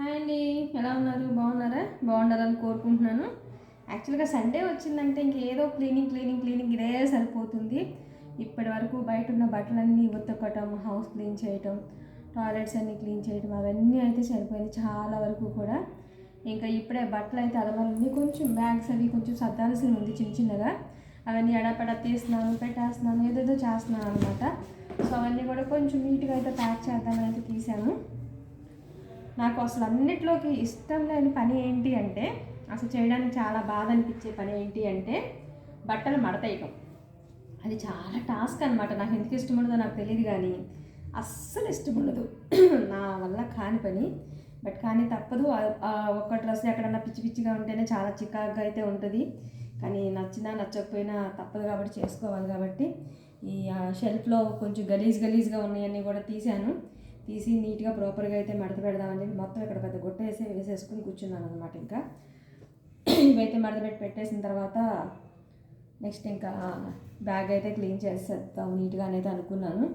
Hi అండి ఎలా ఉన్నారు? బాగున్నారా? బాగుండాలని కోరుకుంటున్నాను. యాక్చువల్గా సండే వచ్చిందంటే ఇంకేదో క్లీనింగ్ క్లీనింగ్ క్లీనింగ్ ఇదే సరిపోతుంది. ఇప్పటి వరకు బయట ఉన్న బట్టలన్నీ ఉతకటం హౌస్ క్లీన్ చేయటం టాయిలెట్స్ అన్నీ క్లీన్ చేయటం అవన్నీ అయితే సరిపోయింది చాలా వరకు కూడా. ఇంకా ఇప్పుడే బట్టలు అయితే అలమాలన్నీ కొంచెం బ్యాగ్స్ అవి కొంచెం సర్దాల్సి ఉంది చిన్న చిన్నగా. అవన్నీ ఎడపడ తీస్తున్నాను పెట్టేస్తున్నాను ఏదేదో చేస్తున్నాను అనమాట సో అవన్నీ కూడా కొంచెం నీట్గా అయితే ప్యాక్ చేద్దామని అయితే తీశాను. నాకు అసలు అన్నిట్లోకి ఇష్టం లేని పని ఏంటి అంటే అసలు చేయడానికి చాలా బాధ అనిపించే పని ఏంటి అంటే బట్టలు మడతేయటం. అది చాలా టాస్క్ అనమాట నాకు ఎందుకు ఇష్టం ఉండదో నాకు తెలియదు కానీ అస్సలు ఇష్టం ఉండదు. నా వల్ల కాని పని. బట్ కానీ తప్పదు. ఒక్క డ్రెస్ ఎక్కడన్నా పిచ్చి పిచ్చిగా ఉంటేనే చాలా చికాకుగా అయితే ఉంటుంది. కానీ నచ్చినా నచ్చకపోయినా తప్పదు కాబట్టి చేసుకోవాలి కాబట్టి ఈ షెల్ఫ్లో కొంచెం గలీజ్ గలీజ్గా ఉన్నాయన్నీ కూడా తీసాను తీసి నీట్గా ప్రాపర్గా అయితే మడత పెడదామని చెప్పి మొత్తం ఇక్కడ పెద్ద గుట్ట వేసి వేసేసుకుని కూర్చున్నాను అనమాట ఇంకా. ఇవైతే మడత పెట్టి పెట్టేసిన తర్వాత నెక్స్ట్ ఇంకా బ్యాగ్ అయితే క్లీన్ చేసేద్దాం నీట్గా అనేది అనుకున్నాను.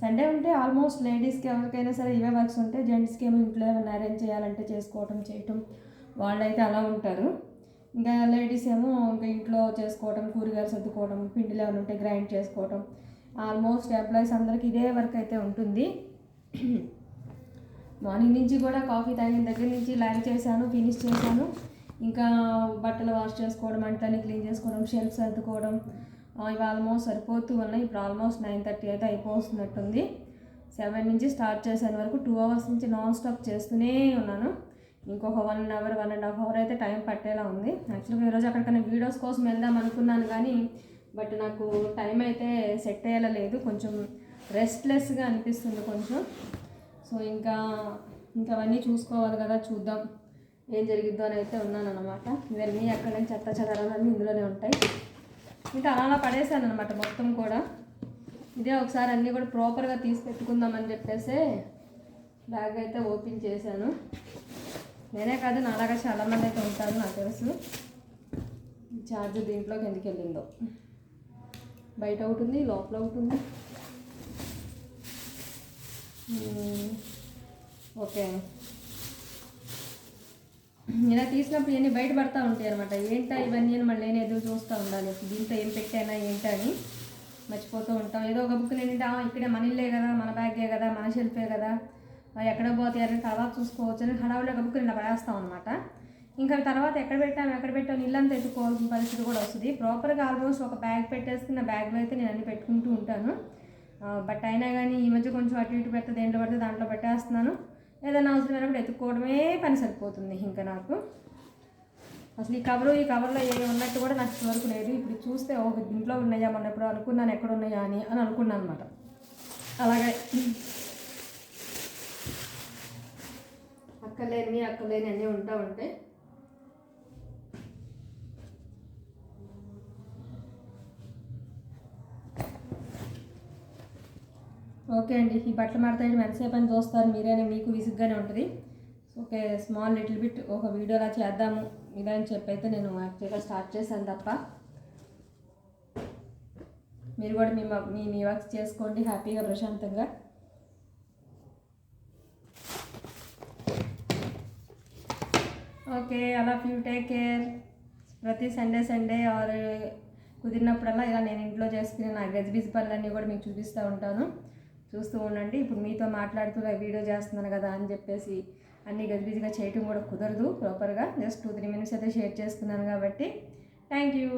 సండే ఉంటే ఆల్మోస్ట్ లేడీస్కి ఎవరికైనా సరే ఇవే వర్క్స్ ఉంటే జెంట్స్కి ఏమో ఇంట్లో ఏమైనా అరేంజ్ చేయాలంటే చేసుకోవటం చేయటం వాళ్ళైతే అలా ఉంటారు. ఇంకా లేడీస్ ఏమో ఇంకా ఇంట్లో చేసుకోవటం కూరగాయలు సర్దుకోవడం పిండిలు ఏమైనా ఉంటే గ్రైండ్ చేసుకోవటం ఆల్మోస్ట్ ఎంప్లాయీస్ అందరికీ ఇదే వర్క్ అయితే ఉంటుంది. మార్నింగ్ నుంచి కూడా కాఫీ తాగిన దగ్గర నుంచి లైన్ చేశాను ఫినిష్ చేశాను. ఇంకా బట్టలు వాష్ చేసుకోవడం అంట్లని క్లీన్ చేసుకోవడం షెల్ఫ్ సర్దుకోవడం ఇవి ఆల్మోస్ట్ సరిపోతూ ఉన్నాయి. ఇప్పుడు ఆల్మోస్ట్ నైన్ థర్టీ అయితే అయిపోతున్నట్టుంది. సెవెన్ నుంచి స్టార్ట్ చేశాను వరకు టూ అవర్స్ నుంచి నాన్ స్టాప్ చేస్తూనే ఉన్నాను. ఇంకొక one hour one and half hour అయితే టైం పట్టేలా ఉంది. యాక్చువల్గా ఈరోజు అక్కడికైనా వీడియోస్ కోసం వెళ్దాం అనుకున్నాను కానీ బట్ నాకు టైం అయితే సెట్ అయ్యేలా లేదు. కొంచెం రెస్ట్లెస్గా అనిపిస్తుంది కొంచెం. సో ఇంకా ఇంకా అవన్నీ చూసుకోవాలి కదా చూద్దాం ఏం జరిగిద్దో అని అయితే ఉన్నాను అనమాట ఇవన్నీ అక్కడ నుంచి చెత్త చెదరాలన్నీ ఇందులోనే ఉంటాయి. ఇంకా అలా అలా పడేసాను అనమాట మొత్తం కూడా. ఇదే ఒకసారి అన్నీ కూడా ప్రాపర్గా తీసి పెట్టుకుందామని చెప్పేసి బ్యాగ్ అయితే ఓపెన్ చేశాను. నేనే కాదు నాలాగా చాలామంది అయితే ఉంటారు నాకు తెలుసు. ఛార్జర్ దీంట్లోకి ఎందుకు వెళ్ళిందో. బయట ఒకటి ఉంది లోపల ఒకటి ఉంది. ఓకే. ఇలా తీసినప్పుడు ఇవన్నీ బయటపడతా ఉంటాయి అనమాట ఏంటా ఇవన్నీ అని మళ్ళీ నేను ఎదురు చూస్తూ ఉండాలి. దీంట్లో ఏం పెట్టానా ఏంటా అని మర్చిపోతూ ఉంటాం. ఏదో ఒక బుక్ నేను ఇక్కడే మన ఇల్లే కదా మన బ్యాగే కదా మన షెల్ఫే కదా ఎక్కడ పోతాయని తర్వాత చూసుకోవచ్చు అని హడావులో ఒక బుక్ నిన్న పడేస్తాం అనమాట ఇంకా తర్వాత ఎక్కడ పెట్టాము ఎక్కడ పెట్టాము ఇల్లంతా ఎత్తుకోవాల్సిన పరిస్థితి కూడా వస్తుంది. ప్రాపర్గా ఆల్మోస్ట్ ఒక బ్యాగ్ పెట్టేసుకున్న బ్యాగ్లో అయితే నేను అన్ని పెట్టుకుంటూ ఉంటాను. బట్ అయినా కానీ ఈ మధ్య కొంచెం అటు ఇటు పెడితే దేంట్లో పడితే దాంట్లో పెట్టేస్తున్నాను. ఏదైనా అవసరమైనప్పుడు ఎత్తుక్కోవడమే పని సరిపోతుంది ఇంకా నాకు. అసలు ఈ కవరు ఈ కవర్లో ఏ ఉన్నట్టు కూడా నాకు ఇంతవరకు లేదు. ఇప్పుడు చూస్తే ఓ ఇంట్లో ఉన్నాయా మొన్న ఎప్పుడు అనుకున్నాను ఎక్కడ ఉన్నాయా అని అని అనుకున్నాను అనమాట అలాగే. అక్కలేని అక్కలేని అన్నీ ఉంటా ఉంటాయి ఓకే అండి. ఈ బట్టలు మడతాయడం ఎంతసేపు అని చూస్తారు. మీరేనే మీకు విసుగ్గానే ఉంటుంది. ఓకే స్మాల్ లిటిల్ బిట్ ఒక వీడియోలా చేద్దాము. ఇలా అని చెప్పి అయితే నేను యాక్చువల్గా స్టార్ట్ చేశాను తప్ప. మీరు కూడా మీ మీ మీ వర్క్స్ చేసుకోండి హ్యాపీగా ప్రశాంతంగా. ఓకే అలా యూ టేక్ కేర్. ప్రతి సండే సండే ఆర్ కుదిరినప్పుడల్లా ఇలా నేను ఇంట్లో చేసుకునే నా గజిబిజి పనులన్నీ కూడా మీకు చూపిస్తూ ఉంటాను. చూస్తూ ఉండండి. ఇప్పుడు మీతో మాట్లాడుతూ వీడియో చేస్తున్నాను కదా అని చెప్పేసి అన్ని గజిబిజిగా చేయటం కూడా కుదరదు ప్రాపర్గా జస్ట్ టూ త్రీ మినిట్స్ అయితే షేర్ చేసుకున్నాను కాబట్టి. Thank you.